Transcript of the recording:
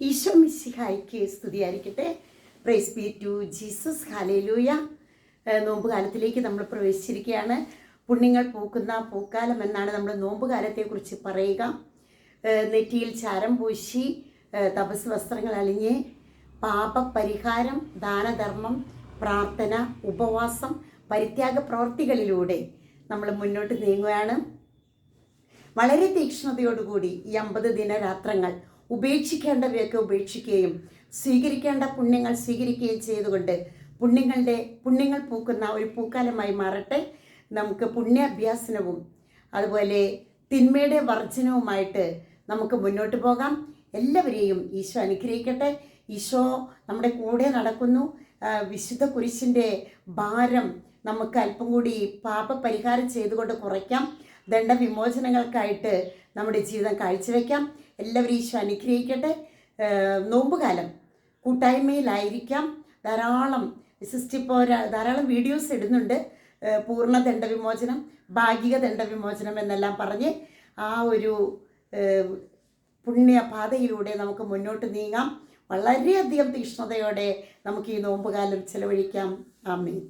ഈശോ മിശിഹായിക്ക് സ്തുതിയായിരിക്കട്ടെ. Praise be to Jesus hallelujah നോമ്പുകാലത്തിലേക്ക് നോമ്പ് കാലത്തിലേക്ക് നമ്മൾ പ്രവേശിച്ചിരിക്കുകയാണ്. പുണ്യങ്ങൾ പൂക്കുന്ന പൂക്കാലം എന്നാണ് നമ്മൾ നോമ്പ് കാലത്തെക്കുറിച്ച് പറയുക നെറ്റിയിൽ ചാരം പൂശി തപസ് വസ്ത്രങ്ങൾ അലിഞ്ഞ് പാപപരിഹാരം ദാനധർമ്മം പ്രാർത്ഥന ഉപവാസം പരിത്യാഗ പ്രവർത്തികളിലൂടെ നമ്മൾ മുന്നോട്ട് നീങ്ങുകയാണ്. വളരെ തീക്ഷ്ണതയോടുകൂടി ഈ അമ്പത് ദിനരാത്രങ്ങൾ ഉപേക്ഷിക്കേണ്ടവയൊക്കെ ഉപേക്ഷിക്കുകയും സ്വീകരിക്കേണ്ട പുണ്യങ്ങൾ സ്വീകരിക്കുകയും ചെയ്തുകൊണ്ട് പുണ്യങ്ങളുടെ പുണ്യങ്ങൾ പൂക്കുന്ന ഒരു പൂക്കാലമായി മാറട്ടെ. നമുക്ക് പുണ്യാഭ്യാസനവും അതുപോലെ തിന്മയുടെ വർജനവുമായിട്ട് നമുക്ക് മുന്നോട്ട് പോകാം. എല്ലാവരെയും ഈശോ അനുഗ്രഹിക്കട്ടെ. ഈശോ നമ്മുടെ കൂടെ നടക്കുന്നു. വിശുദ്ധ കുരിശിന്റെ ഭാരം നമുക്ക് അല്പം കൂടി പാപപരിഹാരം ചെയ്തുകൊണ്ട് കുറയ്ക്കാം. ദണ്ഡവിമോചനങ്ങൾക്കായിട്ട് നമ്മുടെ ജീവിതം കാഴ്ചവെക്കാം. എല്ലാവരും ഈശോ അനുഗ്രഹിക്കട്ടെ. നോമ്പുകാലം കൂട്ടായ്മയിലായിരിക്കാം. ധാരാളം സിസ്റ്റിപ്പോൾ ധാരാളം വീഡിയോസ് ഇടുന്നുണ്ട്. പൂർണ ദണ്ഡവിമോചനം ഭാഗിക ദണ്ഡവിമോചനം എന്നെല്ലാം പറഞ്ഞ് ആ ഒരു പുണ്യപാതയിലൂടെ നമുക്ക് മുന്നോട്ട് നീങ്ങാം. വളരെയധികം തീക്ഷ്ണതയോടെ നമുക്ക് ഈ നോമ്പുകാലം ചെലവഴിക്കാം. ആമീൻ.